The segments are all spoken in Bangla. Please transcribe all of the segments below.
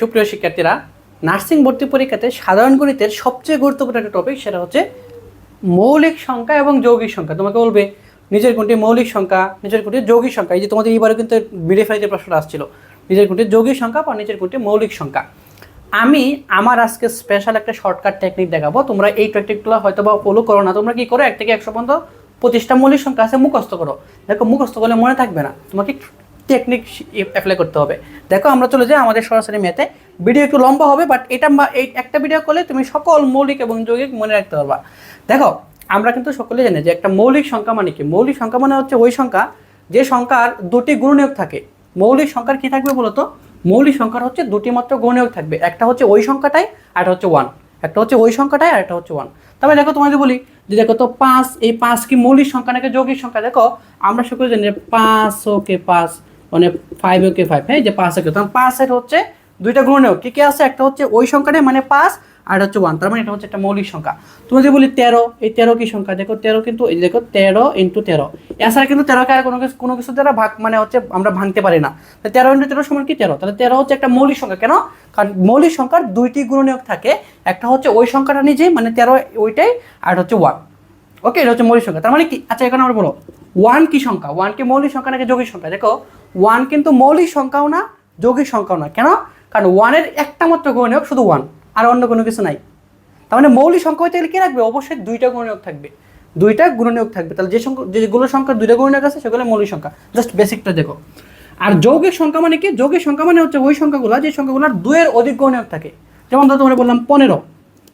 সুপ্রিয় শিক্ষার্থীরা, নার্সিং ভর্তি পরীক্ষাতে সাধারণ গণিতের সবচেয়ে গুরুত্বপূর্ণ একটা টপিক সেটা হচ্ছে মৌলিক সংখ্যা এবং যৌগিক সংখ্যা। তোমাকে বলবে, নিজের কোনটি মৌলিক সংখ্যা, নিজের কোনটি যৌগিক সংখ্যা? এই যে তোমাদের এইবারে কিন্তু মিডিফাইতে প্রশ্ন আসছিল, নিজের কোনটি যৌগিক সংখ্যা বা নিজের কোনটি মৌলিক সংখ্যা? আমি আমার আজকে স্পেশাল একটা শর্টকাট টেকনিক দেখাবো। তোমরা এই টেকনিকগুলো হয়তো বা ফলো করো না, তোমরা কি করো, এক থেকে একশো পর্যন্ত পঁচিশটা মৌলিক সংখ্যা আছে, মুখস্থ করো। দেখো, মুখস্থ করলে মনে থাকবে না। তোমাকে টেকনিক অ্যাপ্লাই করতে হবে। দেখো, আমরা চলে যাই আমাদের সরাসরি মেয়েতে। ভিডিও একটু লম্বা হবে বাট এটা এই একটা ভিডিও করলে তুমি সকল মৌলিক এবং যৌগিক মনে রাখতে পারবা। দেখো, আমরা কিন্তু সকলে জানি যে একটা মৌলিক সংখ্যা মানে কি? মৌলিক সংখ্যা মানে হচ্ছে ওই সংখ্যা, যে সংখ্যার দুটি গুণনীয়ক থাকে। মৌলিক সংখ্যার কি থাকবে বলতো? মৌলিক সংখ্যার হচ্ছে দুটি মাত্র গুণনীয়ক থাকবে। একটা হচ্ছে ওই সংখ্যাটাই, আর একটা হচ্ছে ওয়ান একটা হচ্ছে ওই সংখ্যাটাই, আর একটা হচ্ছে ওয়ান তবে দেখো তোমাদের বলি যে দেখো তো পাঁচ, এই পাঁচ কি মৌলিক সংখ্যা নাকি যৌগিক সংখ্যা? দেখো, আমরা সকলে জানি পাঁচ, ওকে, পাঁচ। মানে ফাইভ ওকে ফাইভ হ্যাঁ যে পাঁচ ওকে তখন পাঁচের হচ্ছে দুইটা গুণনীয়ক কি কি আছে? একটা হচ্ছে ওই সংখ্যাটাই মানে পাঁচ, আর হচ্ছে ওয়ান তার মানে এটা হচ্ছে একটা মৌলিক সংখ্যা। তুমি যদি বলি তেরো, এই তেরো কি সংখ্যা? দেখো, তেরো কিন্তু, এই দেখো, তেরো ইন্টু তেরো। এছাড়া কিন্তু তেরোকে আর কোনো কিছু কোনো কিছু দ্বারা ভাগ মানে হচ্ছে আমরা ভাঙতে পারি না। তেরো ইন্টু তেরো সমান কি তেরো? তাহলে তেরো হচ্ছে একটা মৌলিক সংখ্যা। কেন? কারণ মৌলিক সংখ্যার দুইটি গুণনীয়ক থাকে। একটা হচ্ছে ওই সংখ্যাটা নিজেই মানে তেরো ওইটাই, আর হচ্ছে ওয়ান ওকে এটা হচ্ছে মৌলিক সংখ্যা। তার মানে কি? আচ্ছা এখানে আমরা বলো। ওয়ান কি সংখ্যা? ওয়ান কি মৌলিক সংখ্যা নাকি যৌগিক সংখ্যা? দেখো ওয়ান কিন্তু মৌলিক সংখ্যাও না, যৌগিক সংখ্যাও না। কেন? কারণ ওয়ানের একটা মাত্র গুণনীয়ক শুধু ওয়ান আর অন্য কোনো কিছু নাই। তার মানে মৌলিক সংখ্যা হইতে গেলে কি রাখবে অবশ্যই দুইটা গুণনীয়ক থাকবে। দুইটা গুণনীয়ক থাকবে। তাহলে যে সংখ্যা যেগুলো সংখ্যা দুইটা গুণনীয়ক আছে, সেগুলো মৌলিক সংখ্যা। জাস্ট বেসিকটা দেখো। আর যৌগিক সংখ্যা মানে কি? যৌগিক সংখ্যা মানে হচ্ছে ওই সংখ্যাগুলো, যে সংখ্যাগুলোর দুয়ের অধিক গুণনীয়ক থাকে। যেমন ধরো তোমরা বললাম পনেরো।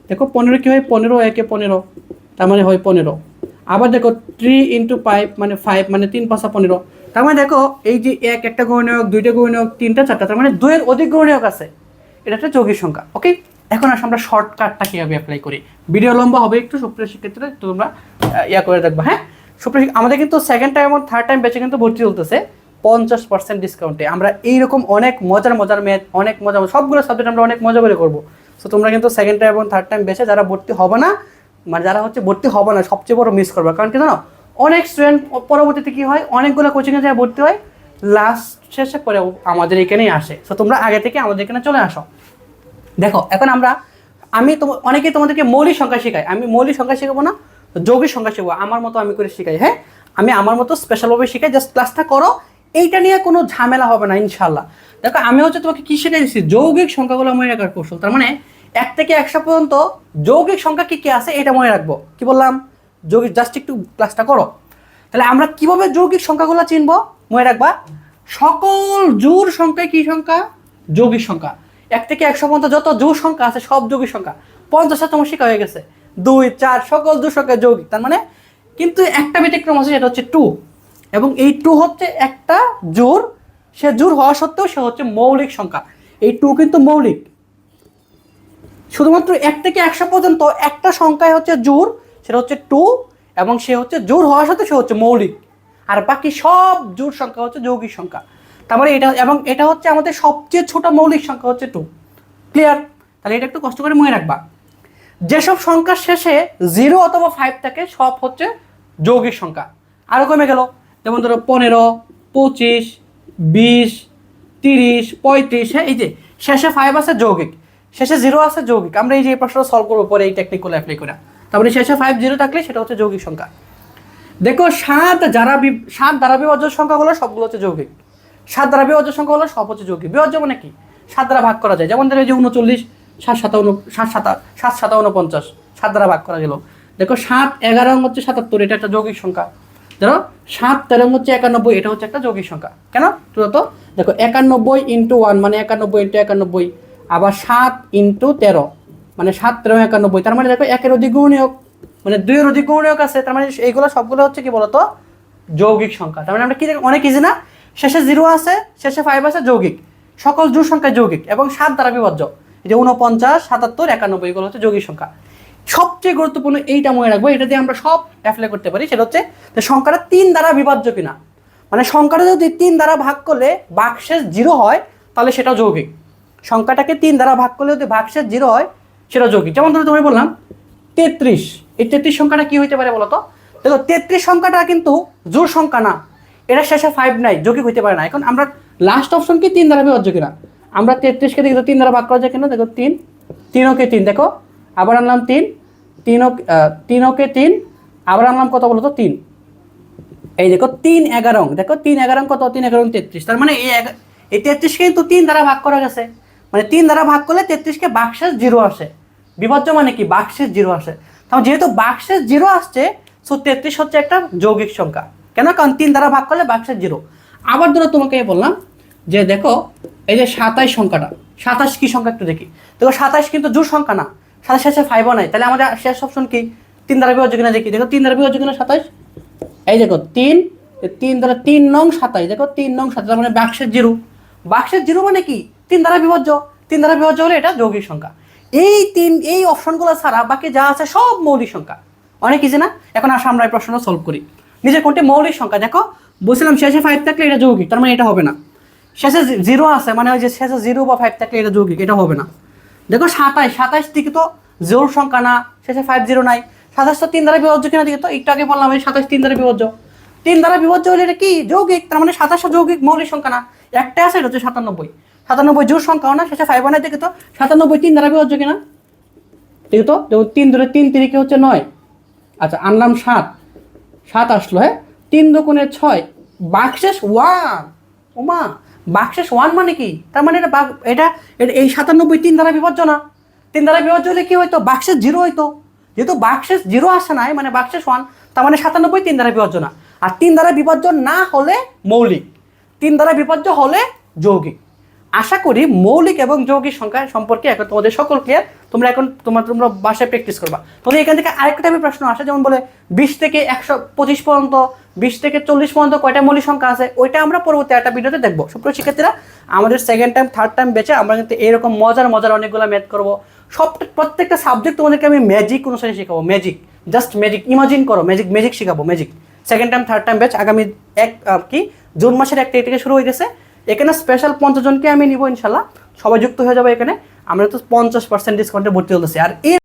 দেখো পনেরো কি হয়? পনেরো, একে পনেরো। তার মানে হয় পনেরো। আবার দেখো থ্রি ইন্টু ফাইভ মানে ফাইভ মানে তিন পাঁচা পনেরো। তার মানে দেখো, এই যে এক, একটা গুণনীয়ক দুইটা গুণনীয়ক তিনটা, চারটা, তার মানে দুয়ের অধিক গুণনীয়ক আছে। এটা একটা যৌগিক সংখ্যা ওকে এখন আসলে আমরা শর্টকাটটা কীভাবে অ্যাপ্লাই করি। ভিডিও লম্বা হবে একটু সুপ্রিয় শিক্ষার্থীরা তোমরা ইয়া করে দেখবা হ্যাঁ? সুপ্রিয় আমাদের কিন্তু সেকেন্ড টাইম এবং থার্ড টাইম বেচে কিন্তু ভর্তি চলতেছে। পঞ্চাশ পার্সেন্ট ডিসকাউন্টে আমরা এইরকম অনেক মজার মজার ম্যাথ অনেক মজা, সবগুলো সাবজেক্ট আমরা অনেক মজা করে করব। সো তোমরা কিন্তু সেকেন্ড টাইম এবং থার্ড টাইম বেচে যারা ভর্তি হবে না মানে যারা হচ্ছে ভর্তি হবে না, সবচেয়ে বড় মিস করবে। কারণ কি জানো? অনেক স্টুডেন্ট পরবর্তীতে কি হয়? অনেকগুলো কোচিংয়ে যায় ভর্তি হয়। লাস্ট শেষে পরে আমাদের এখানেই আসে। সো তোমরা আগে থেকে আমাদের এখানে চলে আসো। দেখো, এখন আমরা, আমি তো অনেকেই তোমাদেরকে মৌলিক সংখ্যা শেখাই। আমি মৌলিক সংখ্যা শেখাবো না, যৌগিক সংখ্যা শেখাবো। আমার মতো আমি করে শেখাই হ্যাঁ? আমি আমার মতো স্পেশালভাবে শেখাই জাস্ট ক্লাসটা করো। এইটা নিয়ে কোনো ঝামেলা হবে না ইনশাল্লাহ দেখো, আমি হচ্ছে তোমাকে কি শেখাই দিচ্ছি যৌগিক সংখ্যাগুলো মনে রাখার কৌশল। তার মানে এক থেকে একশো পর্যন্ত যৌগিক সংখ্যা কি কি আছে, এটা মনে রাখব। কি বললাম? যৌগিক জাস্ট একটু ক্লাসটা করো। তাহলে আমরা কীভাবে যৌগিক সংখ্যাগুলো চিনবো? মনে রাখবা, সকল জোর সংখ্যা কি সংখ্যা? যৌগিক সংখ্যা। এক থেকে একশো পর্যন্ত যত জোর সংখ্যা আছে, সব যৌগিক সংখ্যা। পঞ্চাশটা তোমার শিখা হয়ে গেছে। দুই, চার, সকল জোর সংখ্যা যৌগিক। তার মানে কিন্তু একটা ব্যতিক্রম আছে, সেটা হচ্ছে টু। এবং এই টু হচ্ছে একটা জোর সে জোর হওয়া সত্ত্বেও সে হচ্ছে মৌলিক সংখ্যা। এই টু কিন্তু মৌলিক। শুধুমাত্র এক থেকে একশো পর্যন্ত একটা সংখ্যায় হচ্ছে জোর সেটা হচ্ছে টু এবং সে হচ্ছে জোর হওয়ার সাথে সে হচ্ছে মৌলিক। আর বাকি সব জোর সংখ্যা হচ্ছে যৌগিক সংখ্যা। তার মানে এটা এবং এটা হচ্ছে আমাদের সবচেয়ে ছোট মৌলিক সংখ্যা হচ্ছে টু। ক্লিয়ার তাহলে এটা একটু কষ্ট করে মনে রাখবা। যেসব সংখ্যার শেষে জিরো অথবা ফাইভ থাকে, সব হচ্ছে যৌগিক সংখ্যা। আরও কমে গেল। যেমন ধরো পনেরো, পঁচিশ, বিশ, তিরিশ, পঁয়ত্রিশ হ্যাঁ এই যে শেষে ফাইভ আছে যৌগিক। শেষে জিরো আছে যৌগিক। আমরা এই যে এই প্রশ্নটা সলভ করব পরে এই টেকনিকগুলো অ্যাপ্লাই করে। তারপরে শেষে ফাইভ জিরো থাকলে সেটা হচ্ছে যৌগিক সংখ্যা। দেখো, সাত যারা সাত দ্বারা বিভাজ্য সংখ্যা হলো সবগুলো হচ্ছে যৌগিক। সাত দ্বারা বিভাজ্য সংখ্যা হলো সব হচ্ছে যৌগিক। বিভাজ্য মানে কি? সাত দ্বারা ভাগ করা যায়। যেমন ধরো যে উনচল্লিশ, সাত সাতান্ন সাত সাতা, সাত সাতান্ন পঞ্চাশ সাত দ্বারা ভাগ করা গেল। দেখো, সাত এগারো হচ্ছে সাতাত্তর, এটা একটা যৌগিক সংখ্যা। ধরো, সাত তেরো হচ্ছে একানব্বই, এটা হচ্ছে একটা যৌগিক সংখ্যা। কেন? তো দেখো, একানব্বই ইন্টু ওয়ান মানে একানব্বই ইন্টু একানব্বই, আবার সাত ইন্টু তেরো। মানে সাত তেরো একানব্বই, তার মানে দেখো একের অধিক গুণনীয়ক মানে দুইয়ের অধিক গুণনীয়ক আছে, তার মানে এইগুলো সবগুলো হচ্ছে কি বলতো? যৌগিক সংখ্যা। তার মানে আমরা কি অনেক ইজি না? শেষে জিরো আছে, শেষে ফাইভ আছে, যৌগিক। সকল জোর সংখ্যা যৌগিক এবং সাত দ্বারা বিভাজ্য যে উনপঞ্চাশ সাতাত্তর, একানব্বই, এগুলো হচ্ছে যৌগিক সংখ্যা। সবচেয়ে গুরুত্বপূর্ণ এইটা মনে রাখব, এটা দিয়ে আমরা সব অ্যাপ্লাই করতে পারি, সেটা হচ্ছে যে সংখ্যাটা তিন দ্বারা বিভাজ্য কিনা। মানে সংখ্যাটা যদি তিন দ্বারা ভাগ করলে বাক্সের জিরো হয়, তাহলে সেটা যৌগিক। সংখ্যাটাকে তিন দ্বারা ভাগ করলে যদি ভাগশেষ জিরো হয় সেটা যৌগিক। যেমন ধরো তুমি বললাম, তেত্রিশ। এই তেত্রিশ সংখ্যাটা কি হইতে পারে বলো তো দেখো, তেত্রিশ সংখ্যাটা কিন্তু জোর সংখ্যা না। এটা শেষে ফাইভ নাই, যৌগিক হইতে পারে না। এখন আমরা লাস্ট অপশন কি? তিন দ্বারা বিভাজ্য কিনা? আমরা তেত্রিশকে দেখি তিন দ্বারা ভাগ করা যায় কেন? দেখো, তিন। তিন ওকে তিন, দেখো। আবার আনলাম তিন। তিন ওক- তিন ওকে তিন। আবার আনলাম কত বলো তো তিন। এই দেখো, তিন এগারো দেখো, তিন এগারো কত? তিন এগারো তেত্রিশ। তার মানে এই এই তেত্রিশকে কিন্তু তিন দ্বারা ভাগ করা গেছে। মানে তিন দ্বারা ভাগ করলে তেত্রিশকে বাক্সের জিরো আসে। বিভাজ্য মানে কি? বাক্সের জিরো আসে। তাহলে যেহেতু বাক্সের জিরো আসছে সো তেত্রিশ হচ্ছে একটা যৌগিক সংখ্যা। কেন? কারণ তিন দ্বারা ভাগ করলে বাক্সের জিরো। আবার ধরো তোমাকে বললাম যে দেখো, এই যে সাতাইশ সংখ্যাটা, সাতাশ কি সংখ্যা একটু দেখি। দেখো, সাতাশ কিন্তু জোর সংখ্যা না। সাতাশ শেষে ফাইভও নাই। তাহলে আমাদের শেষ অপশন কি? তিন দ্বারা বিভাজ্য কিনা দেখি। দেখো, তিন দ্বারা বিভাজ্য কিনা সাতাশ? এই দেখো, তিন তিন দ্বারা তিন নং সাতাশ। দেখো, তিন নং সাতাশ মানে বাক্সের জিরো। বাক্সের জিরো মানে কি? তিন দ্বারা বিভাজ্য। তিন দ্বারা বিভাজ্য হলে এটা যৌগিক সংখ্যা। এই তিন, এই অপশনগুলো ছাড়া বাকি যা আছে সব মৌলিক সংখ্যা। অনেক ইজি না? এখন আসো, আমরা এই প্রশ্নটা সলভ করি। নিজের কোনটি মৌলিক সংখ্যা? দেখো, বলছিলাম শেষে ফাইভ থাকলে এটা যৌগিক, তার মানে এটা হবে না। শেষে জিরো আছে মানে ওই যে শেষে জিরো বা ফাইভ থাকলে এটা যৌগিক, এটা হবে না। দেখো সাতাইশ সাতাইশ দিকে তো জোর সংখ্যা না, শেষে ফাইভ জিরো নাই। সাতাশ তো তিন দ্বারা বিভাজ্য কিনা দিকে তো একটু আগে বললাম, এই সাতাশ তিন দ্বারা বিভাজ্য। তিন দ্বারা বিভাজ্য হলে এটা কি? যৌগিক, তার মানে সাতাশটা যৌগিক, মৌলিক সংখ্যা না। একটা আছে, এটা হচ্ছে সাতানব্বই। সাতানব্বই জোর সংখ্যাও না, শেষে ফাইভ ওয়ানের দিকে তো। সাতানব্বই তিন দ্বারা বিভাজ্য কিনা? ঠিক তো? যেমন তিন ধরে তিন তিরিকে হচ্ছে নয়। আচ্ছা আনলাম সাত। সাত আসলো হ্যাঁ? তিন দোকানে ছয়, বাক্সেস ওয়ান ওমা, বাক্সেস ওয়ান মানে কি? তার মানে এটা এটা এটা এই সাতানব্বই তিন দ্বারা বিভাজ্য না। তিন দ্বারা বিভাজ্য হলে কি হইতো? বাক্সেস জিরো হইতো। যেহেতু বাক্সেস জিরো আসে নাই মানে বাক্সেস ওয়ান তার মানে সাতানব্বই তিন দ্বারা বিভাজ্য না। আর তিন দ্বারা বিভাজ্য না হলে মৌলিক। তিন দ্বারা বিভাজ্য হলে যৌগিক। আশা করি মৌলিক এবং যৌগিক সংখ্যা সম্পর্কে এখন তোমাদের সকল ক্লিয়ার তোমরা এখন তোমার তোমরা বাসায় প্র্যাকটিস করবা। তোমাদের এখান থেকে আরেকটা টাইপের প্রশ্ন আসে, যেমন বলে বিশ থেকে একশো পঁচিশ পর্যন্ত, বিশ থেকে চল্লিশ পর্যন্ত কয়টা মৌলিক সংখ্যা আছে? ওইটা আমরা পরবর্তী একটা ভিডিওতে দেখব। সুপ্রিয় শিক্ষার্থীরা, আমাদের সেকেন্ড টাইম থার্ড টাইম বেঁচে আমরা কিন্তু এরকম মজার মজার অনেকগুলো ম্যাথ করব। সব, প্রত্যেকটা সাবজেক্ট তোমাদেরকে আমি ম্যাজিক অনুসারে শেখাবো ম্যাজিক জাস্ট ম্যাজিক ইমাজিন করো ম্যাজিক ম্যাজিক শেখাবো magic second time third time batch আগামী এক কি, জুন মাসের এক তারিখ থেকে শুরু হয়ে গেছে। এখানে স্পেশাল পঞ্চাশ জনকে আমি নিব ইনশাল্লাহ। সবাই যুক্ত হয়ে যাবে এখানে। আমরা তো পঞ্চাশ পার্সেন্ট ডিসকাউন্টে ভর্তি হতেছি। আর এর